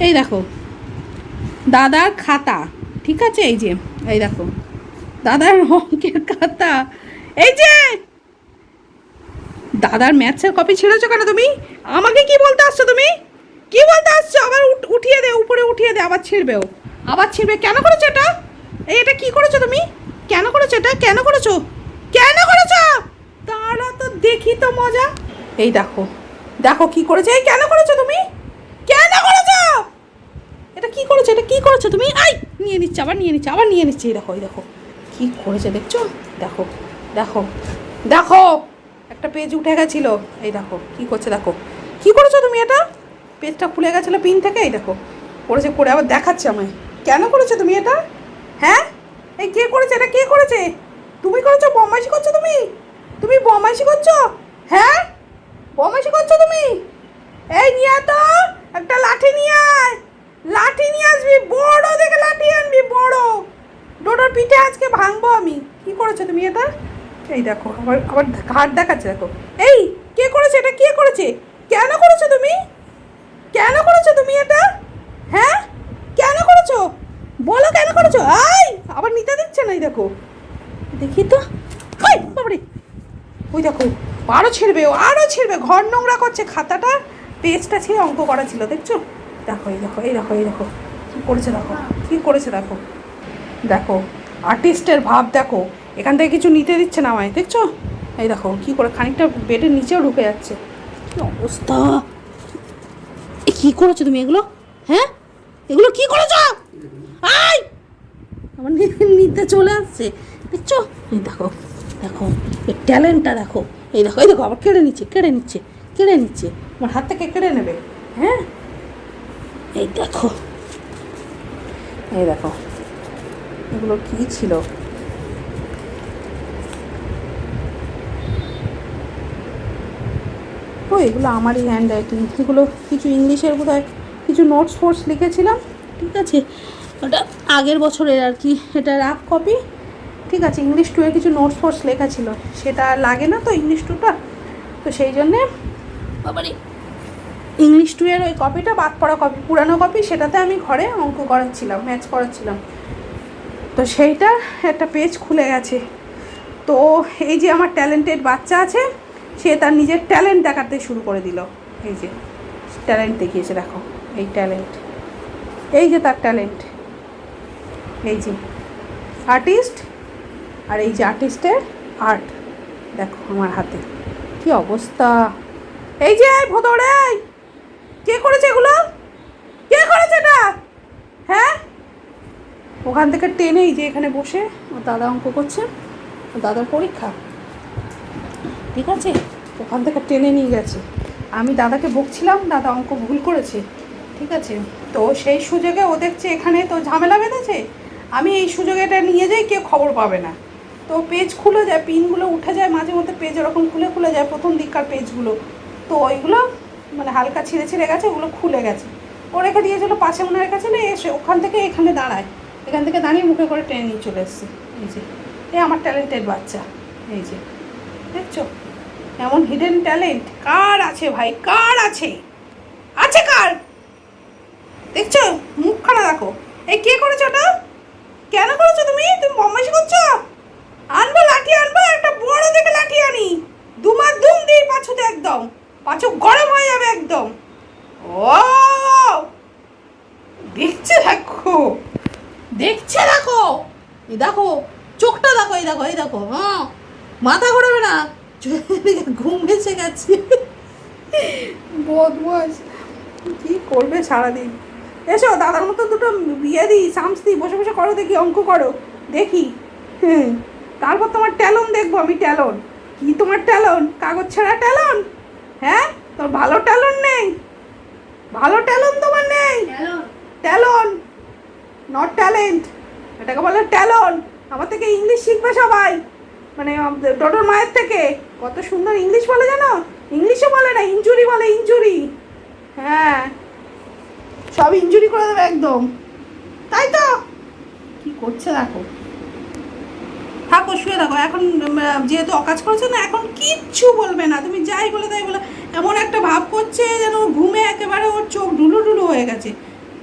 এই দেখো, দাদার খাতা, ঠিক আছে? এই যে, এই দেখো, দাদার অঙ্কের খাতা। এই যে, দাদার ম্যাথসের কপি ছেড়েছো কেন তুমি? আমাকে কি বলতে আসছো তুমি? কি বলতে আসছো? আবার উঠ- উঠিয়ে দে, উপরে উঠিয়ে দে, আবার ছিঁড়বেও। আবার ছিঁড়বে, কেন করেছ এটা? এই এটা কি করেছ তুমি? কেন করেছ এটা? কেন করেছ? কেন করেছ? তারা তো দেখি তো মজা। এই দেখো দেখো কি করেছে। এই কেন করেছ তুমি? কি করেছ? এটা কি করেছ তুমি? আই, নিয়ে নিচ্ছে, আবার নিয়ে নিচ্ছে, আবার নিয়ে নিচ্ছে। এই দেখো এই দেখো। কি করেছে দেখছ? দেখো দেখো দেখো। একটা পেজ উঠে গেছিল। এই দেখো, কি করছে দেখো। কি করেছ তুমি এটা? পেজটা খুলে গেছিল পিন থেকে, এই দেখো। করেছে, করে আবার দেখাচ্ছে আমায়। কেন করেছ তুমি এটা? হ্যাঁ? এই কে করেছে? এটা কে করেছে? তুমি করেছ? বমাইশি করছ তুমি? তুমি বমাইশি করছ? হ্যাঁ? বমাইশি করছ তুমি? এই নিয়ে তো, একটা লাঠি নিয়ে আয়। লাঠি নিয়ে আসবি, বড় দেখে লাঠি আনবি, বড়। ডোডোর পিঠে আজকে ভাঙবো আমি। কি করেছ তুমি এটা? এই দেখো আবার আবার ঘাট দেখাচ্ছে, দেখো। এই, কে করেছে এটা? কে করেছে? কেন করেছ তুমি? কেন করেছ তুমি এটা? হ্যাঁ? কেন করেছ? বলো কেন করেছ? আই আবার নিতে দিচ্ছে না, এই দেখো। দেখি তো। বাবারে ওই দেখো আরও ছিঁড়বে আরও ছিঁড়বে। ঘর নোংরা করছে, খাতাটা, পেজটা ছিঁড়ে অঙ্ক করা ছিল, দেখছ? দেখো, এই দেখো এই দেখো এই দেখো। কী করেছে দেখো? কী করেছে দেখো? দেখো আর্টিস্টের ভাব দেখো। এখান থেকে কিছু নিতে দিচ্ছে না আমায়, দেখছ? এই দেখো, কী করে, খানিকটা বেডের নিচেও ঢুকে যাচ্ছে। কী অবস্থা? কী করেছ তুমি এগুলো? হ্যাঁ? এগুলো কী করেছ? আই আমার নিতে চলে আসছে, দেখছ? এই দেখো দেখো, এই ট্যালেন্টটা দেখো। এই দেখো এই দেখো, আবার কেড়ে নিচ্ছে কেড়ে নিচ্ছে কেড়ে নিচ্ছে। আমার হাত থেকে কেড়ে নেবে হ্যাঁ? এই দেখো। এই দেখো। এগুলো কি ছিল? ও, এগুলো আমারই হ্যান্ড রাইটিং এগুলো কিছু ইংলিশের বোধ হয় কিছু নোটস ফোটস লিখেছিলাম। ঠিক আছে? ওটা আগের বছরের আর কি। এটা রাফ কপি ঠিক আছে ইংলিশ টুয়ে কিছু নোটস ফোটস লেখা ছিল। সেটা লাগে না তো ইংলিশ টুটা তো সেই জন্যে বাবারে ইংলিশ টুয়ের ওই কপিটা বাদ পড়া কপি পুরানো কপি সেটাতে আমি ঘরে অঙ্ক করাচ্ছিলাম ম্যাচ করাচ্ছিলাম। তো সেইটা একটা পেজ খুলে গেছে। তো এই যে আমার ট্যালেন্টেড বাচ্চা আছে, সে তার নিজের ট্যালেন্ট দেখাতে শুরু করে দিল। এই যে ট্যালেন্ট দেখিয়েছে, দেখো, এই ট্যালেন্ট এই যে তার ট্যালেন্ট এই যে আর্টিস্ট আর এই যে আর্টিস্টের আর্ট দেখো আমার হাতে, কি অবস্থা। এই যে ভোতরে কে করেছে এগুলো? কে করেছে এটা? হ্যাঁ? ওখান থেকে টেনেই যে এখানে বসে ও দাদা অঙ্ক করছে দাদার পরীক্ষা। ঠিক আছে? ওখান থেকে টেনে নিয়ে গেছে। আমি দাদাকে বকছিলাম, দাদা অঙ্ক ভুল করেছে। ঠিক আছে? তো সেই সুযোগে ও দেখছে এখানে তো ঝামেলা বেঁধেছে। আমি এই সুযোগে এটা নিয়ে যাই, কেউ খবর পাবে না। তো পেজ খুলে যায়, পিনগুলো উঠে যায়, মাঝে মধ্যে পেজ ওরকম খুলে খুলে যায়, প্রথম দিককার পেজগুলো। তো ওইগুলো মানে হালকা ছিঁড়ে ছিঁড়ে গেছে, ওগুলো খুলে গেছে। ও রেখে দিয়েছিল পাশে মনে রেখেছিল এসে ওখান থেকে এখানে দাঁড়ায়। এখান থেকে দাঁড়িয়ে মুখে করে টেনে নিয়ে চলে এসছে। এই যে, এ আমার ট্যালেন্টেড বাচ্চা। এই যে, দেখছ? এমন হিডেন ট্যালেন্ট কার আছে ভাই? কার আছে? আছে কার? দেখছ? মুখ মুখখানা দেখো। এই কে করেছ ওটা? কেন করেছ তুমি? তুমি বদমাইশি করছ? আনব লাঠি, আনব একটা বড় দেখে লাঠি আনি। দুমার দুম দিই পাছুতে একদম। পাছু গরম হয়ে যাবে একদম। ও! দেখছে দেখো। দেখছে দেখো। এই দেখো, চোখটা দেখো, এই দেখো এই দেখো হ্যাঁ। মাথা ঘোরাবে না। ঘুম ভেসে গেছে। বদমাস কি করবে সারাদিন? এসো, দাদার মতো দুটো বিয়ে দিই, সামস দিই, বসে বসে করো দেখি, অঙ্ক করো। দেখি। হুম। তারপর তোমার ট্যালন দেখব আমি, ট্যালন। কি তোমার ট্যালন? কাগজ ছাড়া ট্যালন? হ্যাঁ? তোর ভালো ট্যালন নেই? ভালো ট্যালন তোমার নেই? ট্যালন। নট ট্যালেন্ট এটাকে বলে ট্যালন। আমার থেকে ইংলিশ শিখবে সবাই। মানে ডোডোর মায়ের থেকে। কত সুন্দর ইংলিশ বলে জানো? ইংলিশে বলে না ইঞ্জুরি বলে ইঞ্জুরি। হ্যাঁ। সব ইঞ্জুরি করে দেবে একদম। তাই তো? কি করছে দেখো। থাকো, শুয়ে দেখো এখন যেহেতু অকাজ করেছে না, এখন কিচ্ছু বলবে না। তুমি যাই বলে তাই বলে, এমন একটা ভাব করছে যেন ঘুমে একেবারে ওর চোখ ডুলু ডুলু হয়ে গেছে।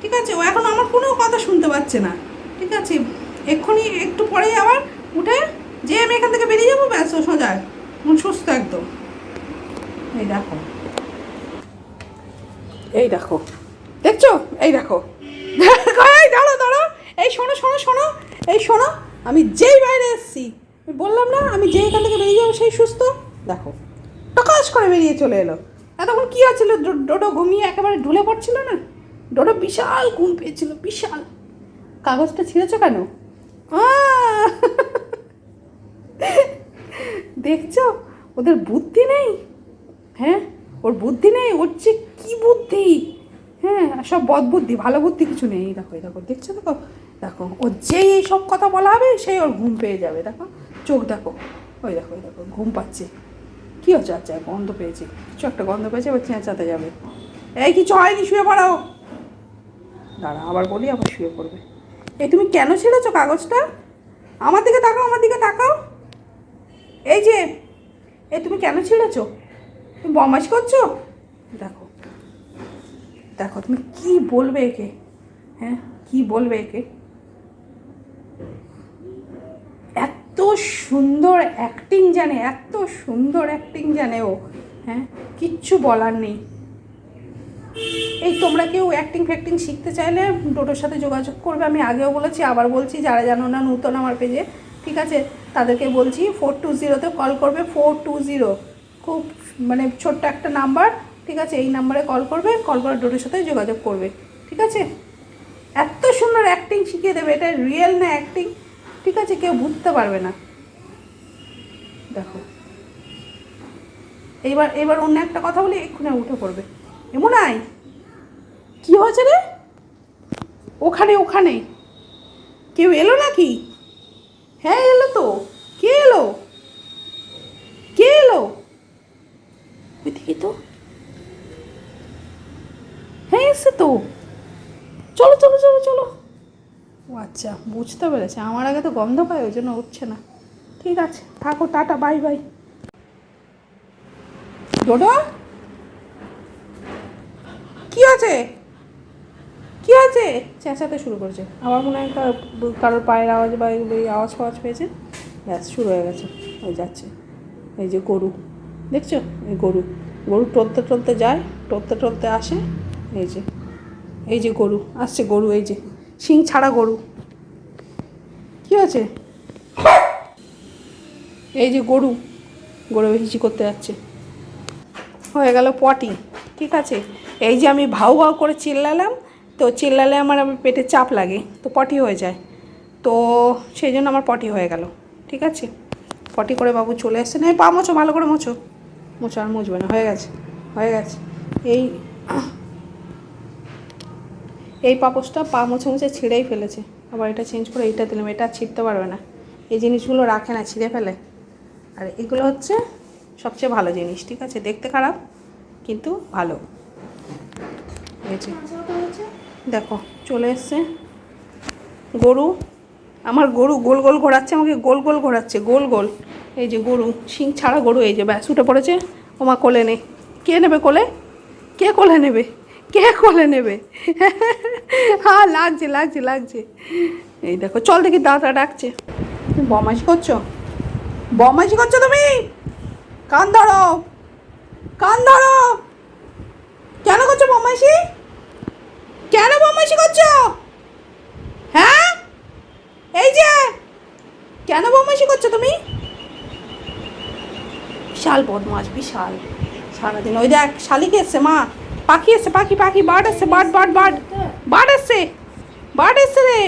ঠিক আছে? ও এখন আমার কোনো কথা শুনতে পাচ্ছে না। ঠিক আছে? এক্ষুনি, একটু পরেই আবার উঠে যে আমি এখান থেকে বেরিয়ে যাব, ব্যাস, ও সোজা। সুস্থ একদম। এই দেখো। এই দেখো। দেখছ? এই দেখো। এই দাঁড়ো দাঁড়ো এই শোনো শোনো শোনো। এই শোনো। আমি যেই বাইরে এসেছি বললাম না, আমি যেই এখান থেকে বেরিয়ে যাব সেই সুস্থ। দেখো, টকাশ করে বেরিয়ে চলে এলো। এতক্ষণ কী হচ্ছিল? ডোডো ঘুমিয়ে একেবারে ঢুলে পড়ছিল না? ডোডো বিশাল ঘুম পেয়েছিল, বিশাল। কাগজটা ছিঁড়েছো কেন! দেখছ? ওদের বুদ্ধি নেই? হ্যাঁ? ওর বুদ্ধি নেই? ওর যে কী বুদ্ধি? হ্যাঁ সব বদ বুদ্ধি ভালো বুদ্ধি কিছু নেই। দেখো দেখো, দেখছ দেখো? দেখো, ও যেই সব কথা বলা হবে, সেই ওর ঘুম পেয়ে যাবে, দেখো। চোখ দেখো, ওই দেখো ওই দেখো, ঘুম পাচ্ছে। কী হচ্ছে? আচ্ছা গন্ধ পেয়েছে। কিছু একটা গন্ধ পেয়েছে, এবার চেঁচাতে যাবে। এই কিছু হয়নি, শুয়ে পড়াও দাঁড়া, আবার বলি, আবার শুয়ে পড়বে। এই তুমি কেন ছেড়েছো কাগজটা? আমার দিকে তাকাও, আমার দিকে তাকাও। এই যে এই তুমি কেন ছিঁড়েছো? তুমি বমাস করছ? দেখো দেখো, তুমি কি বলবে একে? হ্যাঁ কি বলবে একে? এত সুন্দর অ্যাক্টিং জানে, এত সুন্দর অ্যাক্টিং জানে ও। হ্যাঁ কিচ্ছু বলার নেই। এই তোমরা কেউ অ্যাক্টিং ফ্যাক্টিং শিখতে চাইলে ডোটোর সাথে যোগাযোগ করবে, আমি আগেও বলেছি, আবার বলছি, যারা জানো না নূতন আমার পেজে ঠিক আছে? তাদেরকে বলছি ফোর টু জিরোতে কল করবে ফোর টু জিরো খুব মানে ছোট্ট একটা নাম্বার ঠিক আছে? এই নাম্বারে কল করবে কল করে ডোটোর সাথে যোগাযোগ করবে, ঠিক আছে? এত সুন্দর অ্যাক্টিং শিখিয়ে দেবে, এটা রিয়েল না অ্যাক্টিং ঠিক আছে, কেউ বুঝতে পারবে না। দেখো। এইবার এবার অন্য একটা কথা বলি এক্ষুনি উঠে পড়বে। এমন আই কি হয়েছে রে? ওখানে ওখানে। কেউ এলো নাকি? হ্যাঁ এলো তো কে এলো কে এলো ওইদিকে তো হ্যাঁ এসছে তো চলো চলো চলো চলো ও আচ্ছা বুঝতে পেরেছে। আমার আগে তো গন্ধ পায়, ওই জন্য উঠছে না। ঠিক আছে, থাকো, টাটা, বাই বাই। ডোডো? কি আছে? কি আছে? চেঁচাতে শুরু করেছে। আমার মনে হয় কারোর পায়ের আওয়াজ বা এগুলো আওয়াজ ফাওয়াজ পেয়েছে। ব্যাস, শুরু হয়ে গেছে ওই যাচ্ছে। এই যে গরু। দেখছ? এই গরু। গরু টলতে টলতে যায়, টলতে টলতে আসে। এই যে এই যে গরু। আসছে গরু, এই যে। শিং ছাড়া গরু। কি আছে এই যে গরু গরু হিচি করতে যাচ্ছে। হয়ে গেল পটি, ঠিক আছে? এই যে আমি ভাউ ভাউ করে চিল্লালাম, তো চিল্লালে আমার আবার পেটে চাপ লাগে, তো পটি হয়ে যায়। তো সেই জন্য আমার পটি হয়ে গেল, ঠিক আছে? পটি করে বাবু চলে এসছে। না পা মোছো, ভালো করে মোছো। মোছো আর মুছবে না, হয়ে গেছে হয়ে গেছে। এই এই পাপোসটা পা মুছে মুছে ছিঁড়েই ফেলেছে। আবার এটা চেঞ্জ করে এইটা দিলাম, এটা ছিঁড়তে পারবে না। এই জিনিসগুলো রাখে না, ছিঁড়ে ফেলে। আর এগুলো হচ্ছে সবচেয়ে ভালো জিনিস, ঠিক আছে? দেখতে খারাপ, কিন্তু ভালো। দেখো, চলে এসছে গরু। আমার গরু গোল গোল ঘোরাচ্ছে, আমাকে গোল গোল ঘোরাচ্ছে, গোল গোল। এই যে গরু, শিং ছাড়া গরু, এই যে, ব্যাস, উঠে পড়েছে। ওমা কোলে নে। কে নেবে কোলে? কে কোলে নেবে? কে কোলে নেবে? হ্যাঁ লাগছে লাগছে লাগছে। এই দেখো, চল দেখি দাদা ডাকছে। বমাজি করছ? বমাজি করছ তুমি? কান ধরো কান ধরো। কেন করছ বমাইশি? কেন বমাইশি করছ? হ্যাঁ? এই যে, কেন বমাইশি করছ তুমি? বিশাল বদমাস বিশাল। সারাদিন ওই দেখ, শালিক এসছে, মা। পাখি এসছে পাখি পাখি বার্ড এসছে বার্ড বার্ড বার্ড বার্ড এসছে বার্ড এসছে রে